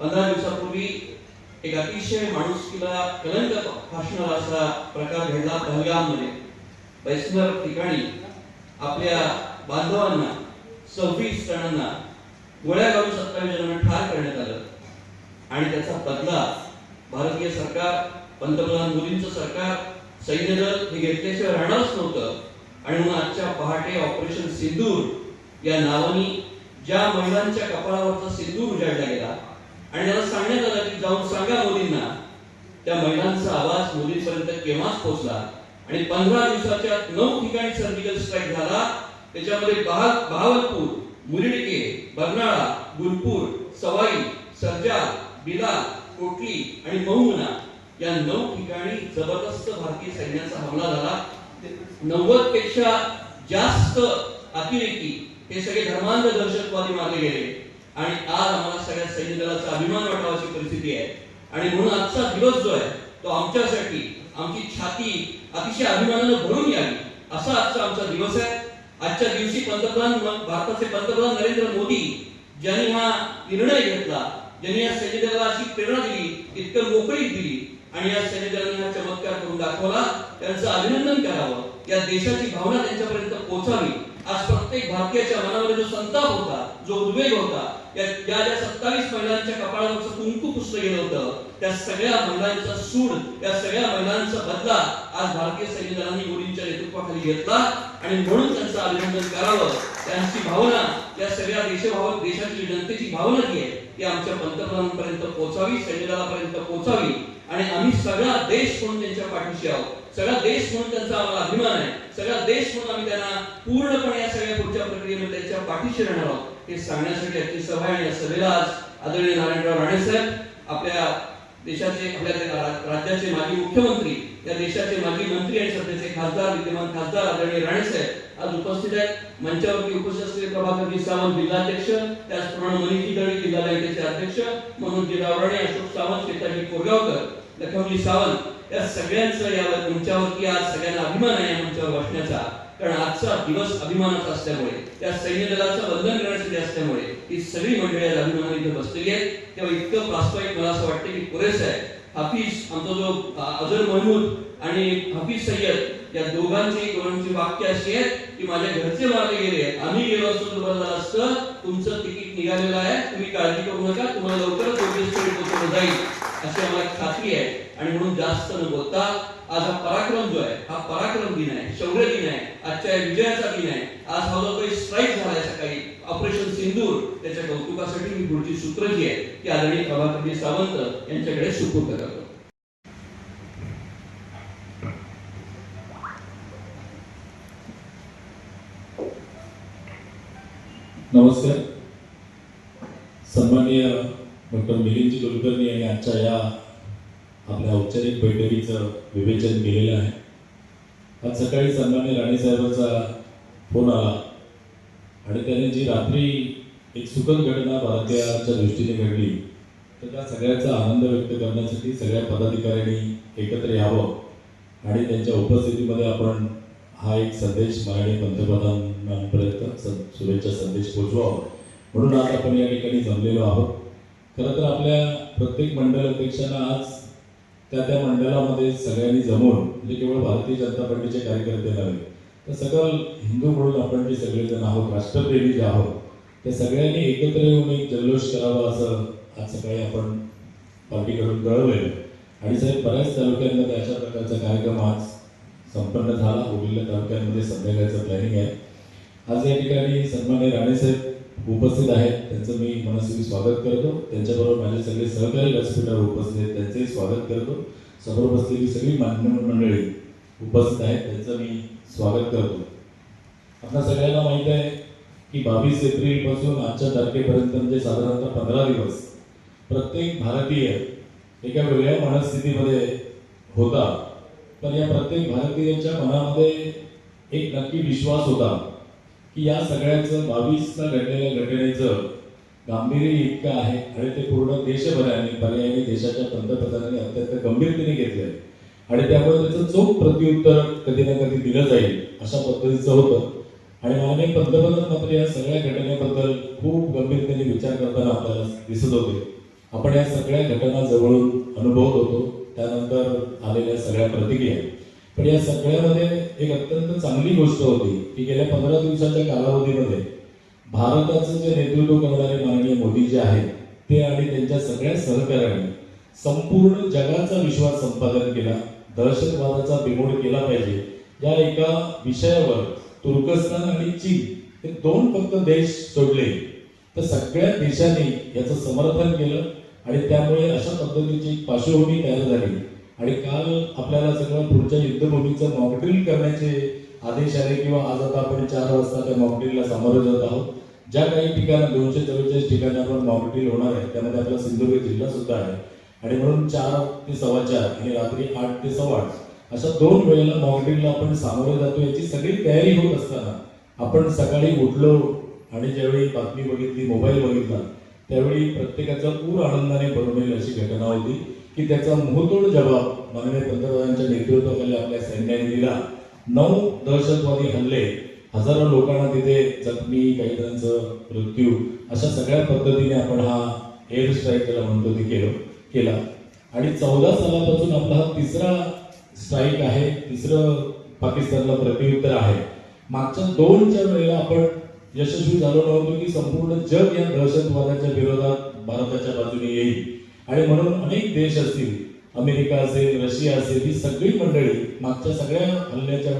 पंधरा दिवसापूर्वी एक अतिशय माणुसकीला कलंक फासणारा असा प्रकार घडला पहलगाममध्ये. वैष्णव ठिकाणी आपल्या बांधवांना सव्वीस जणांना गोळ्या घालून सत्तावीस जणांना ठार करण्यात आलं. आणि त्याचा बदला भारतीय सरकार पंतप्रधान मोदींचं सरकार सैन्य दल हे घेतल्याशिवाय राहणारच नव्हतं. आणि म्हणून आजच्या पहाटे ऑपरेशन सिंदूर या नावानी ज्या महिलांच्या कपाळावरचा सिंदूर उजाडला गेला आणि त्याला सांगण्यात आलं की जाऊन सांगा मोदींना. त्या महिलांचा आवाज मोदींपर्यंत केव्हाच पोहोचला? आणि पंधरा दिवसाच्या नऊ ठिकाणी सर्जिकल स्ट्राईक झाला. त्याच्यामध्ये बहा- बहावलपूर मुरिडके बर्नाळा गुलपूर सवाई सरजा बिला कोटली आणि महुना या नऊ ठिकाणी जबरदस्त भारतीय सैन्याचा हमला झाला. नव्वदपेक्षा जास्त अतिरेकी हे सगळे धर्मांध दहशतवादी मारले गेले. आणि आज आम्हाला सगळ्या सैन्य दलाचा अभिमान वाटावा अशी परिस्थिती आहे. आणि म्हणून आजचा दिवस जो आहे तो आमच्यासाठी आमची छाती अतिशय अभिमानानं भरून यावी असा आजचा आमचा दिवस आहे. आजच्या दिवशी पंतप्रधान भारताचे पंतप्रधान नरेंद्र मोदी ज्यांनी हा निर्णय घेतला ज्यांनी या सैन्य दलाला अशी प्रेरणा दिली इतकं मोकळीक दिली आणि या सैन्य दलाने हा चमत्कार करून दाखवला त्यांचं अभिनंदन करावं या देशाची भावना त्यांच्यापर्यंत पोहोचावी आज प्रत्येक भारतीयाच्या मनामध्ये जो संताप होता जो उद्वेग होता या ज्या ज्या सत्तावीस महिलांच्या कपाळावरचं कुंकू पुसलं गेलं होतं त्या सगळ्या महिलांचा सूड त्या सगळ्या महिलांचा बदला आज भारतीय सैन्य दलांनी मोदींच्या नेतृत्वाखाली घेतला आणि म्हणून त्यांचं अभिनंदन करावं. त्यांची भावना या सगळ्या देशभाव देशाची जनतेची भावना जी आहे ती आमच्या पंतप्रधानांपर्यंत पोहोचावी सैन्य दलापर्यंत पोहोचावी. आणि आम्ही सगळा देश म्हणून त्यांच्या पाठीशी आहोत. सगळा देश म्हणून त्यांचा आम्हाला अभिमान आहे. सगळा देश म्हणून आम्ही त्यांना पूर्णपणे या सगळ्या पुढच्या प्रक्रियेमध्ये त्यांच्या पाठीशी राहणार आहोत. हे सांगण्यासाठी आजची सभा आणि या सभेला आज आदरणीय नारायणराव राणे साहेब आपल्या देशाचे आपल्या राज्याचे माजी मुख्यमंत्री या देशाचे माजी मंत्री आणि सध्याचे खासदार विद्यमान खासदार आदरणीय राणे साहेब आज उपस्थित आहेत. मंचावरती उपस्थित असलेले प्रभाकरजी सावंत जिल्हाध्यक्ष त्याचप्रमाणे मनीषी दळी जिल्हा बँकेचे अध्यक्ष मनोजी रावराणे अशोक सावंत शेताजी कोरगावकर लखनजी सावंत या सगळ्यांचं यावर तुमच्यावरती आज सगळ्यांना अभिमान आहे या मंचावर बसण्याचा. कारण आजचा दिवस अभिमानाचा असल्यामुळे त्या सैन्य दलाचं वंदन करण्यासाठी असल्यामुळे ही सगळी मंडळी आज अभिमानाने इथे बसलेली आहेत. तेव्हा इतकं प्रास्ताविक मला असं वाटतं की पुरेसं आहे. हाफिज आमचा जो अजर महमूद आणि हाफिज सय्यद या दोघांची दोघांची वाक्य अशी आहेत की माझ्या घरचे मारले गेले आम्ही गेलो असतो तुम्हाला झालं असतं. तुमचं तिकीट निघालेलं आहे. तुम्ही काळजी करू नका. तुम्हाला लवकरच पोहोचवलं जाईल. अशी आम्हाला खात्री आहे. आणि म्हणून जास्त न बोलता आज हा पराक्रम जो आहे हा पराक्रम दिन आहे. शौर्य दिन आहे. आजच्या विजयाचा दिन आहे. आज हा जो काही स्ट्राईक झालाय सकाळी ऑपरेशन सिंदूर त्याच्या कौतुकासाठी मी पुढची सूत्र जी आहे ती आदरणीय प्रभाकरजी सावंत यांच्याकडे सुपूर्द करतो. नमस्कार. सन्माननीय डॉक्टर मिलिंदजी कुलकर्णी यांनी आजच्या या आपल्या औपचारिक बैठकीचं विवेचन केलेलं आहे. आज सकाळी सन्मान्य राणेसाहेबांचा फोन आला. आणि त्याने जी रात्री एक सुखद घटना भारतीयाच्या दृष्टीने घडली तर त्या सगळ्याचा आनंद व्यक्त करण्यासाठी सगळ्या पदाधिकाऱ्यांनी एकत्र यावं आणि त्यांच्या उपस्थितीमध्ये आपण हा एक संदेश माननीय पंतप्रधानांपर्यंत स- शुभेच्छा संदेश पोचवावा. म्हणून आज आपण या ठिकाणी जमलेलो आहोत. खरं तर आपल्या प्रत्येक मंडळ अध्यक्षांना आज त्या त्या मंडळामध्ये सगळ्यांनी जमून म्हणजे केवळ भारतीय जनता पार्टीचे कार्यकर्ते नव्हे तर सकल हिंदू म्हणून आपण जे सगळेजण आहोत राष्ट्रप्रेमी जे आहोत त्या सगळ्यांनी एकत्र येऊन एक जल्लोष करावा असं आज सकाळी आपण पार्टीकडून कळवलंय. आणि साहेब बऱ्याच तालुक्यांमध्ये अशा प्रकारचा कार्यक्रम आज संपन्न झाला. उरलेल्या तालुक्यांमध्ये संध्याकाळचं प्लॅनिंग आहे. आज या ठिकाणी सन्मान्य राणेसाहेब उपस्थित आहेत. त्यांचं मी मनस्वी स्वागत करतो. त्यांच्याबरोबर माझे सगळे सहकारी व्यासपीठावर उपस्थित आहेत. त्यांचंही स्वागत करतो. समोर बसलेली सगळी मान्य मंडळी उपस्थित आहेत. त्यांचं मी स्वागत करतो. आपल्या सगळ्यांना माहीत आहे की बावीस एप्रिलपासून आजच्या तारखेपर्यंत म्हणजे साधारणतः पंधरा दिवस प्रत्येक भारतीय एका वेगळ्या मनस्थितीमध्ये होता. पण या प्रत्येक भारतीयांच्या मनामध्ये एक नक्की विश्वास होता. की या सगळ्याचं बावीसला घडलेल्या घटनेचं गांभीर्य इतकं आहे आणि ते पूर्ण देशभराने पर्यायी देशाच्या पंतप्रधानांनी अत्यंत गंभीरतेने घेतलं आहे आणि त्यामुळे त्याचं चोख प्रत्युत्तर कधी ना कधी दिलं जाईल अशा पद्धतीचं होतं. आणि माननीय पंतप्रधान मात्र या सगळ्या घटनेबद्दल खूप गंभीरतेने विचार करताना आपल्याला दिसत होते. आपण या सगळ्या घटना जवळून अनुभवत होतो त्यानंतर आलेल्या सगळ्या प्रतिक्रिया. पण या सगळ्यामध्ये एक अत्यंत चांगली गोष्ट होती की गेल्या पंधरा दिवसाच्या कालावधीमध्ये भारताचं जे नेतृत्व करणारे माननीय मोदी जे आहेत ते आणि त्यांच्या सगळ्या सहकाऱ्यांनी संपूर्ण जगाचा विश्वास संपादन केला दहशतवादाचा बिमोड केला पाहिजे. या एका विषयावर तुर्कस्तान आणि चीन हे दोन फक्त देश सोडले. तर सगळ्या देशांनी याचं समर्थन केलं आणि त्यामुळे अशा पद्धतीची एक पार्श्वभूमी तयार झाली. आणि काल आपल्याला सगळं पुढच्या युद्धभूमीचं मॉकड्रिल करण्याचे आदेश आले किंवा आज आता आपण चार वाजता त्या मॉकड्रिलला सामोरे जात आहोत. ज्या काही ठिकाणी दोनशे चव्वेचाळीस ठिकाणी आपण मॉकड्रिल होणार आहे त्यामध्ये आपला सिंधुदुर्ग जिल्हा सुद्धा आहे. आणि म्हणून चार ते सव्वा चार आणि रात्री आठ ते सव्वा आठ अशा दोन वेळेला मॉकड्रिलला आपण सामोरे जातो याची सगळी तयारी होत असताना आपण सकाळी उठलो आणि ज्यावेळी बातमी बघितली मोबाईल बघितला त्यावेळी प्रत्येकाचा पूर आनंदाने भरून येईल अशी घटना होती. की त्याचा मुहतोड जबाब माननीय पंतप्रधानांच्या नेतृत्वाखाली आपल्या सैन्याने दिला. नऊ दहशतवादी हल्ले. हजारो लोकांना तिथे जखमी काही जणांचं मृत्यू. अशा सगळ्या पद्धतीने आपण हा एअर स्ट्राईक त्याला म्हणतो ते केलं केला. आणि चौदा सालापासून आपला हा तिसरा स्ट्राईक आहे. तिसरं पाकिस्तानला प्रत्युत्तर आहे. मागच्या दोनच्या वेळेला आपण यशस्वी झालो नव्हतो की संपूर्ण जग या दहशतवादाच्या विरोधात भारताच्या बाजूने येईल. आणि म्हणून अनेक देश असतील अमेरिका असेल रशिया असेल ही सगळी मंडळी मागच्या सगळ्या हल्ल्याच्या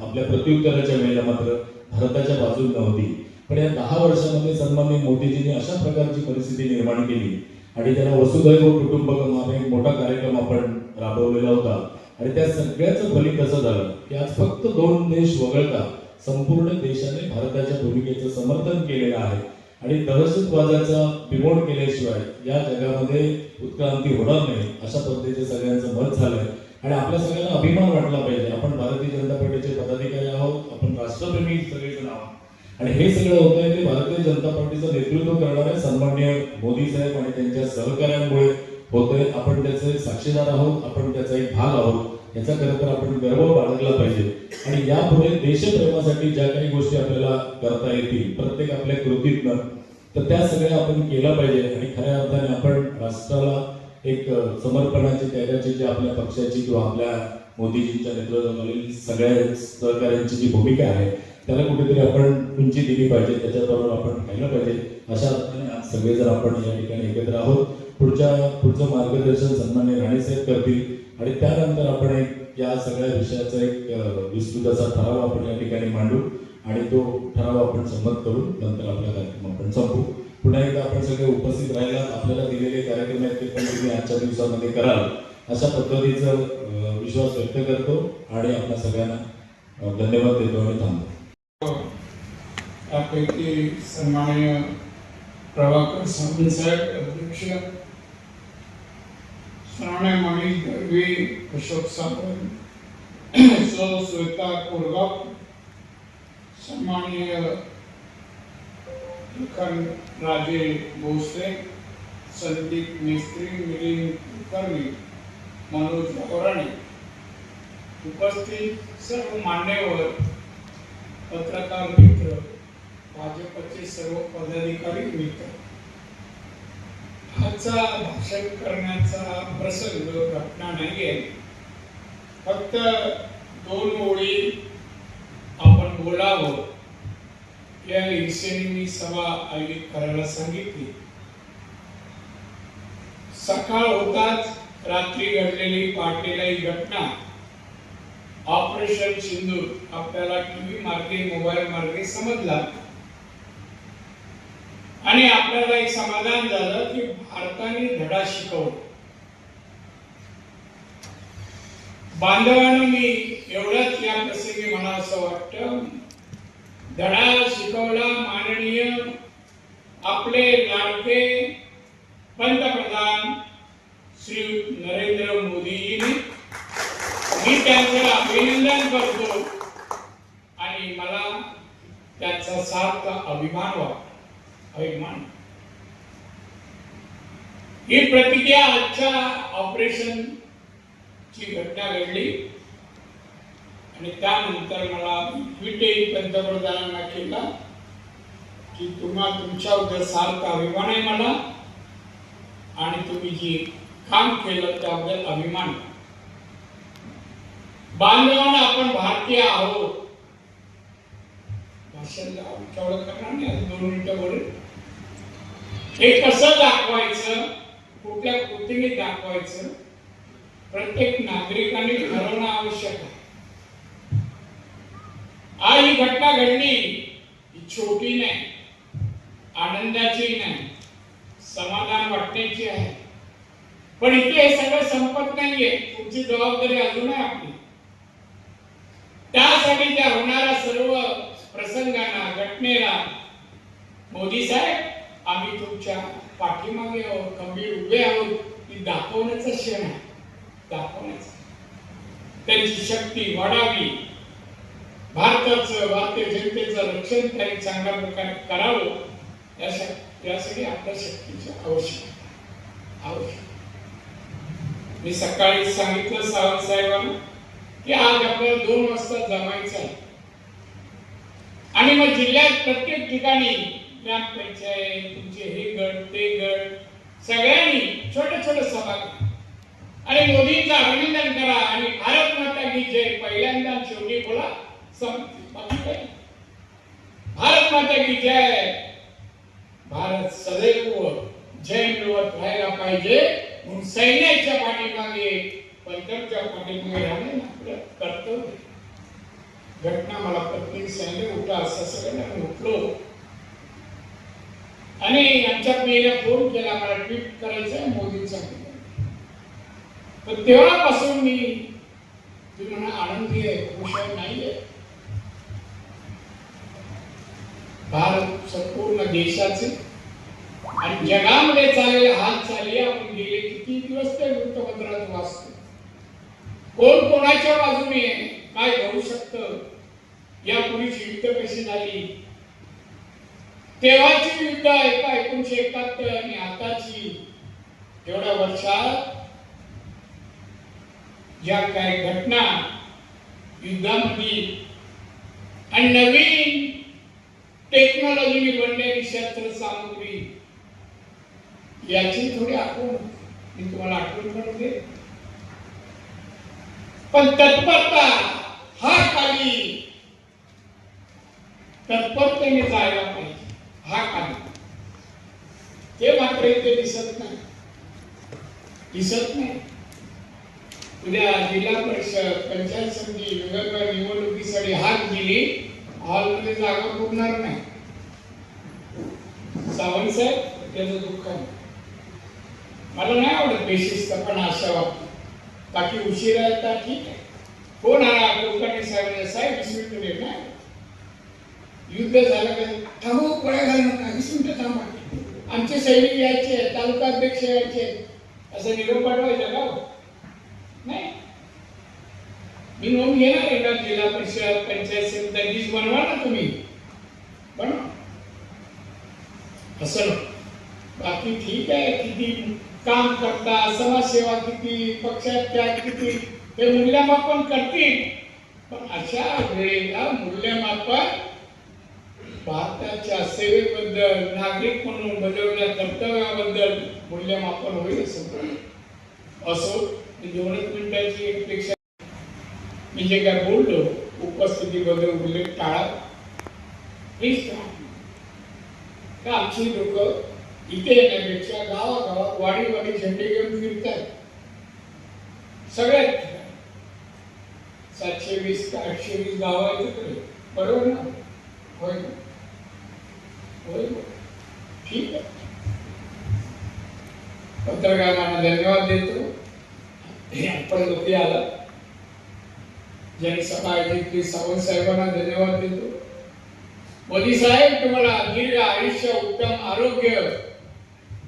आपल्या प्रत्युत्तराच्या वेळेला मात्र भारताच्या बाजूने नव्हती. पण या दहा वर्षामध्ये सन्मान्य मोदीजींनी अशा प्रकारची परिस्थिती निर्माण केली. आणि त्याला वसुधैव कुटुंबकम हा एक मोठा कार्यक्रम आपण राबवलेला होता. आणि त्या सगळ्याचं फलित असं झालं? की आज फक्त दोन देश वगळता संपूर्ण देशाने भारताच्या भूमिकेचं समर्थन केलेलं आहे. आणि दहशतवादाचा बिमोड केल्याशिवाय या जगामध्ये उत्क्रांती होणार नाही अशा पद्धतीचे सगळ्यांचं मत झालंय. आणि आपल्या सगळ्यांना अभिमान वाटला पाहिजे. आपण भारतीय जनता पार्टीचे पदाधिकारी आहोत आपण राष्ट्रप्रेमी सगळेजण आहोत. आणि हे सगळं होत आहे ते भारतीय जनता पार्टीचं नेतृत्व करणारे सन्मान्य मोदी साहेब आणि त्यांच्या सहकार्यांमुळे होतंय. आपण त्याचे साक्षीदार आहोत आपण त्याचा एक भाग आहोत. याचा खरं तर आपण गर्व बाळगला पाहिजे. आणि यापुढे देशप्रेमासाठी ज्या काही गोष्टी आपल्याला करता येतील प्रत्येक आपल्या कृतीतनं तर त्या सगळ्या आपण केल्या पाहिजे. आणि खऱ्या अर्थाने आपण राष्ट्राला एक समर्पणाची त्यागाची जी आपल्या पक्षाची किंवा आपल्या मोदीजींच्या नेतृत्वाखालील सगळ्या सहकार्यांची जी भूमिका आहे त्याला कुठेतरी आपण उंची दिली पाहिजे. त्याच्याबरोबर आपण राहिलं पाहिजे. अशा अर्थाने आज सगळेजण आपण या ठिकाणी एकत्र आहोत पुढच्या पुढचं मार्गदर्शन सन्मान्य राणेसाहेब करतील. आणि त्यानंतर आपण एक या सगळ्या विषयाचा एक विस्तृत असा ठराव आपण या ठिकाणी मांडू. आणि तो ठराव आपण संमत करू नंतर आपला कार्यक्रम आपण संपू पुन्हा एकदा आपण सगळे उपस्थित राहिला आपल्याला दिलेले कार्यक्रम आहेत ते पण तुम्ही आजच्या दिवसामध्ये कराल. अशा पद्धतीचा विश्वास व्यक्त करतो आणि आपल्या सगळ्यांना धन्यवाद देतो आणि थांबतो. त्यापैकी सन्माननीय प्रभाकर स्वामी साहेब अध्यक्ष सन्माननीय मनीष दळवी अशोक सावंत सौ श्वेता कोरगाव सन्माननीय राजे भोसले संदीप मिस्त्री मिलिंद कुलकर्णी मनोज गावराणे उपस्थित सर्व मान्यवर पत्रकार मित्र भाजपचे सर्व पदाधिकारी मित्र आजचा भाषण करण्याचा प्रसंग घटना नाहीये. फक्त दोन ओळी आपण बोलावं. या हिसेने मी सभा आयोजित करायला सांगितली. सकाळ होताच रात्री घडलेली पाटलेला ही घटना. ऑपरेशन सिंधू आपल्याला टीव्ही मार्गे मोबाईल मार्गे समजला. आणि आपल्याला एक समाधान झालं की भारताने धडा शिकवला. बांधवांना मी एवढंच या प्रसंगी मला असं वाटतं धडा शिकवला माननीय आपले लाडके पंतप्रधान श्री नरेंद्र मोदीजीने. मी त्यांचं अभिनंदन करतो आणि मला त्याचा सार्थ अभिमान वाटतो. अभिमान. ही प्रतिक्रिया आजच्या ऑपरेशन ची घटना घडली. आणि त्यानंतर मला ट्विटही पंतप्रधानांना केला की तुम्हा तुमच्याबद्दल सारखा अभिमान आहे मला. आणि तुम्ही जी काम केलं त्याबद्दल अभिमान. बांधवांना आपण भारतीय आहोत. भाषण तेवढं करणार नाही. दोन मिनिटं बोलेल हे कसं दाखवायचं? कुठल्या कृतीने दाखवायचं? प्रत्येक नागरिकाने ठरवणं आवश्यक आहे. आज ही घटना घडली. ही छोटी नाही. आनंदाची नाही. समाधान वाटण्याची आहे. पण इथे हे सगळं संपत नाहीये. तुमची जबाबदारी अजून आहे आपली. त्यासाठी त्या होणाऱ्या सर्व प्रसंगांना घटनेला मोदी साहेब आम्ही तुमच्या पाठीमागे आहोत कमी उभे आहोत. ही दाखवण्याचा क्षण आहे. दाखवण्याचा. त्यांची शक्ती वाढावी. भारताचं भारतीय जनतेचं रक्षण त्यांनी चांगल्या प्रकारे करावं. यासाठी यासाठी आपल्या शक्तीची आवश्यकता आवश्यक मी सकाळी सांगितलं सावंत साहेबांना की आज आपल्याला दोन वाजता जमायचं आहे. आणि मग जिल्ह्यात प्रत्येक ठिकाणी ग्रामपंचायत तुमचे हे गट ते गट सगळ्यांनी छोटे छोटे सभाग आणि मोदींचं अभिनंदन करा आणि भारत माता की जय. पहिल्यांदा शेवटी बोला संपते. बाकी भारत माता की जय. भारत सदैव जय मिळवत राहायला पाहिजे म्हणून सैन्याच्या पाठीमागे पंतच्या पाठीमागे राहणे आपलं कर्तव्य. घटना मला प्रत्येक सैन्य उठा असं सगळ्यांना उठलो आणि यांच्या पिढीला फोन केला मला ट्विट करायचं मोदींचा तर तेव्हापासून मी तुम्ही म्हणा आनंदी आहे खुश नाही आहे. भारत संपूर्ण देशाचे आणि जगामध्ये चाललेले हात चालले आपण गेले किती दिवस ते वृत्तपत्रात वाचतो. कोण कोणाच्या बाजूने काय घडू शकतं यापूर्वीची युद्ध कशी झाली तेव्हाची युद्ध एका एकोणीशे एकाहत्तर आणि आताची. एवढ्या वर्षात ज्या काही घटना युद्धामध्ये आणि नवीन टेक्नॉलॉजीने बनलेली शस्त्र सामग्री याची थोडी आठवण मी तुम्हाला आठवण करून दे पण तत्परता हा काही तत्परतेने जायला पाहिजे. हा खाली ते मात्र इथे दिसत नाही. दिसत नाही. उद्या जिल्हा परिषद पंचायत समिती वेगवेगळ्या निवडणुकीसाठी हात दिली हॉलमध्ये जागा पुरणार नाही. सावंत साहेब त्याचं दुःख आहे. मला नाही आवडत बेशिस्त पण अशा बाबतीत बाकी उशिरा येतात ठीक आहे. हो कोण आला लोकांनी साहेब साहेब विसरून मिनिटं नाही युद्ध झालं का? थांबू गोळ्या घालू नका वीस मिनिटं थांबा. आमचे सैनिक यायचे तालुका अध्यक्ष यायचे. असं निरोप पाठवायचा का हो? नाही. मी नोंद घेणार आहे जिल्हा परिषद पंचायत समिती बनवा ना तुम्ही. बनवा. असं बाकी ठीक आहे किती काम करता समाजसेवा किती पक्षात त्याग किती ते मूल्यमापन करतील. पण अशा वेळेला मूल्यमापन भारताच्या सेवेबद्दल नागरिक म्हणून बजावल्या कर्तव्याबद्दल मूल्यमापन होईल असं असो दोनच मिनिटाची एक पेक्षा मी जे काय बोललो उपस्थितीबद्दल उल्लेख टाळा. प्लीज का आमची लोक इथे येण्यापेक्षा गावागावात वाडी वाडी झेंडे घेऊन फिरतात? सगळ्यात सातशे वीस का आठशे वीस गाव आहे तिकडे. बरोबर ना? होय ठीक आहे. पत्रकारांना धन्यवाद देतो. हे आपण लोक आला ज्यांनी सभा सावंत साहेबांना धन्यवाद देतो. मोदी साहेब तुम्हाला दीर्घ आयुष्य उत्तम आरोग्य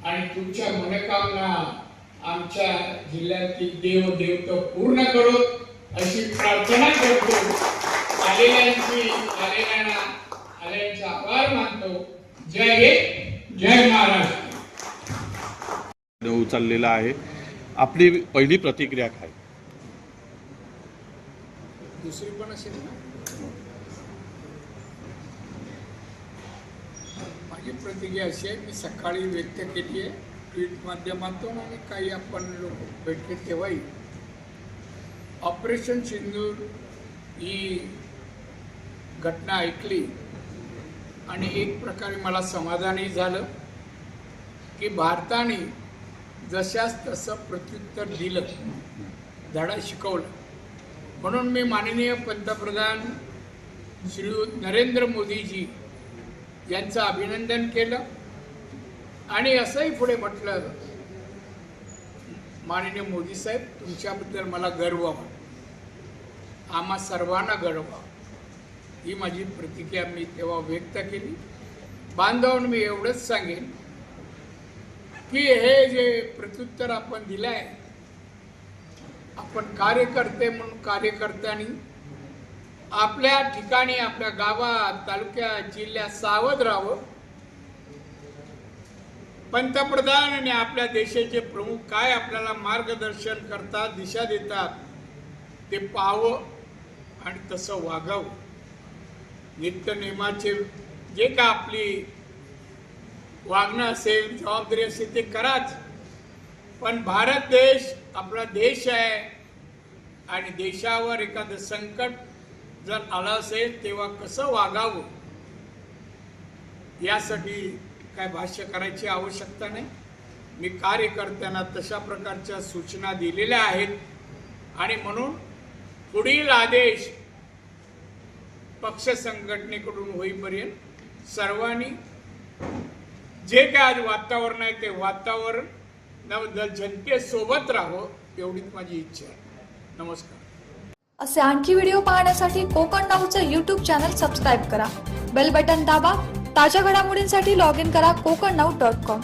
आणि तुमच्या मनोकामना आमच्या जिल्ह्यातील देव देवत पूर्ण करो अशी प्रार्थना करतो. आलेल्यांची आलेल्यांना आलेल्यांचे आभार मानतो. जय हिंद जय महाराष्ट्र. उचललेला आहे. आपली पहिली प्रतिक्रिया काय? दुसरी पण असेल ना? माझी प्रतिक्रिया अशी आहे मी सकाळी व्यक्त केली आहे ट्विट माध्यमातून आणि काही आपण लोक भेटले तेव्हाही. ऑपरेशन सिंदूर ही घटना ऐकली आणि एक प्रकारे मला समाधानही झालं की भारताने जशास तसं प्रत्युत्तर दिलं धडा शिकवलं म्हणून मी माननीय पंतप्रधान श्री नरेंद्र मोदीजी यांचं अभिनंदन केलं आणि असंही पुढे म्हटलं माननीय मोदी साहेब तुमच्याबद्दल मला गर्व आम्हा सर्वांना गर्व वाटतो. ही माझी प्रतिक्रिया मी तेव्हा व्यक्त केली. बांधवांना मी एवढंच सांगेन की हे जे प्रत्युत्तर आपण दिलं आहे आपण कार्यकर्ते म्हणून कार्यकर्त्यांनी आपल्या ठिकाणी आपल्या गावात तालुक्यात जिल्ह्यात सावध राहावं. पंतप्रधान आणि आपल्या देशाचे प्रमुख काय आपल्याला मार्गदर्शन करतात दिशा देतात ते पाहावं आणि तसं वागावं. नित्यनेमाचे जे का आपली वागणं असेल जबाबदारी असेल ते कराच. पण भारत देश आपला देश आहे आणि देशावर एखादं संकट जर आलं असेल तेव्हा कसं वागावं? यासाठी काय भाष्य करायची आवश्यकता नाही. मी कार्यकर्त्यांना तशा प्रकारच्या सूचना दिलेल्या आहेत. आणि म्हणून पुढील आदेश पक्ष संघटनेकडून होईपर्यंत सर्वांनी जे काय आज वातावरण आहे ते वातावरण नवदल जनतेसोबत राहावं एवढीच माझी इच्छा आहे. नमस्कार. असे आणखी व्हिडिओ पाहण्यासाठी कोकण नाऊचं यूट्यूब चॅनल सबस्क्राईब करा. बेल बटन दाबा. ताज्या घडामोडींसाठी लॉग इन करा कोकण नाऊ डॉट कॉम